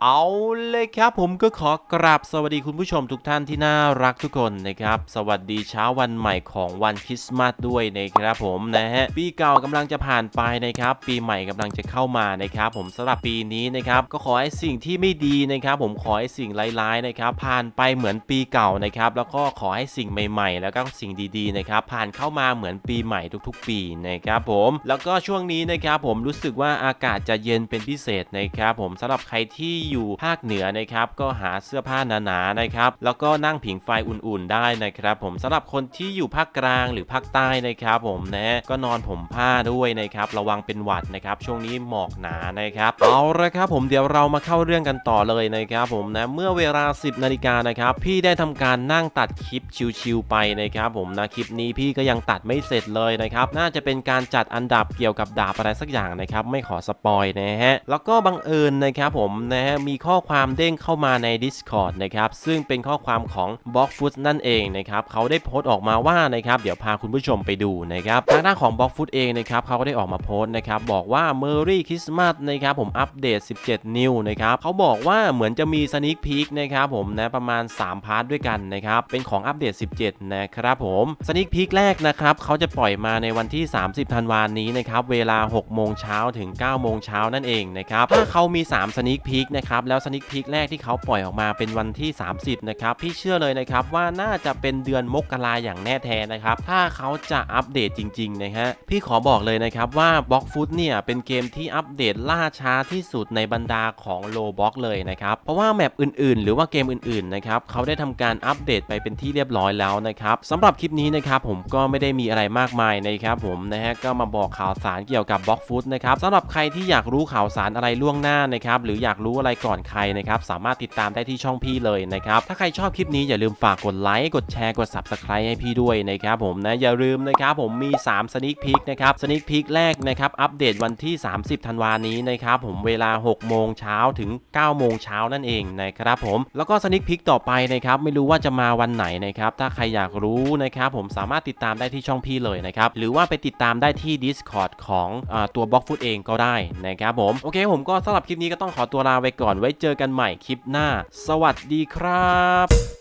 Aul. เลยครับ ผมก็ขอกราบสวัสดีคุณผู้ชมทุกท่านที่น่ารักทุกคนนะครับ สวัสดีเช้าวันใหม่ของวันคริสต์มาสด้วยนะครับผมนะฮะปีเก่ากำลังจะผ่านไปนะครับ ปีใหม่กำลังจะเข้ามานะครับผมสำหรับปีนี้นะครับก็ขอให้สิ่งที่ไม่ดีนะครับ ผมขอให้สิ่งร้ายๆนะครับ ผ่านไปเหมือนปีเก่านะครับแล้วก็ขอให้สิ่งใหม่ ๆ แล้วก็สิ่งดีๆนะครับ ผ่านเข้ามาเหมือนปีใหม่ทุก ๆ ปีนะครับผมแล้วก็ช่วงนี้นะครับผมรู้สึกว่าอากาศจะเย็นเป็นพิเศษนะครับผมสำหรับใครที่อยู่ภาคเหนือนะครับก็หาเสื้อผ้าหนาๆนะครับแล้วก็นั่งผิงไฟอุ่นๆได้นะครับ ผมสำหรับคนที่อยู่ภาคกลางหรือภาคใต้นะครับผมนะก็นอนผมผ้าด้วยนะครับระวังเป็นหวัดนะครับช่วงนี้หมอกหนานะครับเอาละครับผมเดี๋ยวเรามาเข้าเรื่องกันต่อเลยนะครับผมนะเมื่อเวลา 10นาฬิกานะครับพี่ได้ทำการนั่งตัดคลิปชิวๆไปนะครับผมนะคลิปนี้พี่ก็ยังตัดไม่เสร็จเลยนะครับน่าจะเป็นการจัดอันดับเกี่ยวกับดาบอะไรสักอย่างนะครับไม่ขอสปอยนะฮะแล้วก็บังเอิญนะครับผมนะฮะมีข้อความเด้งเข้ามาใน Discord นะครับซึ่งเป็นข้อความของ b l o c k f o o t นั่นเองนะครับเขาได้โพสต์ออกมาว่านะครับเดี๋ยวพาคุณผู้ชมไปดูนะครับทางด้านของ b l o c k f o o t เองนะครับเขาก็ได้ออกมาโพสต์นะครับบอกว่า Merry Christmas นะครับผมอัปเดต 17 นิวนะครับเขาบอกว่าเหมือนจะมี Sneak Peek นะครับผมนะประมาณ 3 พาร์ทด้วยกันนะครับเป็นของอัปเดต 17 นะครับผม Sneak Peek แรกนะครับเขาจะปล่อยมาในวันที่ 30 ธันวาคมนี้นะครับเวลา 6 โมงเช้าถึง 9 โมงเช้านั่นเองนะครับถ้าเขามี3 Sneak Peek นะครับแล้ว Sneak Peek แรกที่เขาปล่อยออกมาเป็นวันที่ 30 นะครับ พี่เชื่อเลยนะครับว่าน่าจะเป็นเดือนมกราอย่างแน่แท้นะครับ ถ้าเขาจะอัปเดตจริง ๆ นะฮะ พี่ขอบอกเลยนะครับว่า b l o c k f o o t เนี่ย เป็นเกมที่อัปเดตล่าช้าที่สุดในบรรดาของโลบ็อกเลยนะครับ เพราะว่าแมปอื่นๆ หรือว่าเกมอื่นๆ นะครับเขาได้ทำการอัปเดตไปเป็นที่เรียบร้อยแล้วนะครับสำหรับคลิปนี้นะครับผมก็ไม่ได้มีอะไรมากมายนะครับผมนะฮะก็มาบอกข่าวสารเกี่ยวกับ b l o c k f o o t นะครับสำหรับใครที่อยากรู้ข่าวสารอะไรล่วงหน้านะครับหรืออยากรู้อะไรก่อนใครนะครับสามารถติดตามได้ที่ช่องพี่เลยนะครับถ้าใครชอบคลิปนี้อย่าลืมฝากกดไลค์กดแชร์กด Subscribe ให้พี่ด้วยนะครับผมนะอย่าลืมนะครับผมมี3 Sneak Peek นะครับ Sneak Peek แรกนะครับอัปเดตวันที่ 30 ธันวานี้นะครับผมเวลา 6 โมงเช้าถึง 9 โมงเช้านั่นเองนะครับผมแล้วก็ Sneak Peek ต่อไปนะครับไม่รู้ว่าจะมาวันไหนนะครับถ้าใครอยากรู้นะครับผมสามารถติดตามได้ที่ช่องพี่เลยนะครับหรือว่าไปติดตามได้ที่ Discord ของอตัว b l o c k f o o t เองก็ได้นะครับผมโอเคผมก็สำหรับคลิปนี้ก็ต้องขอตัวลาไปก่อนไว้เจอกันใหม่คลิปหน้า สวัสดีครับ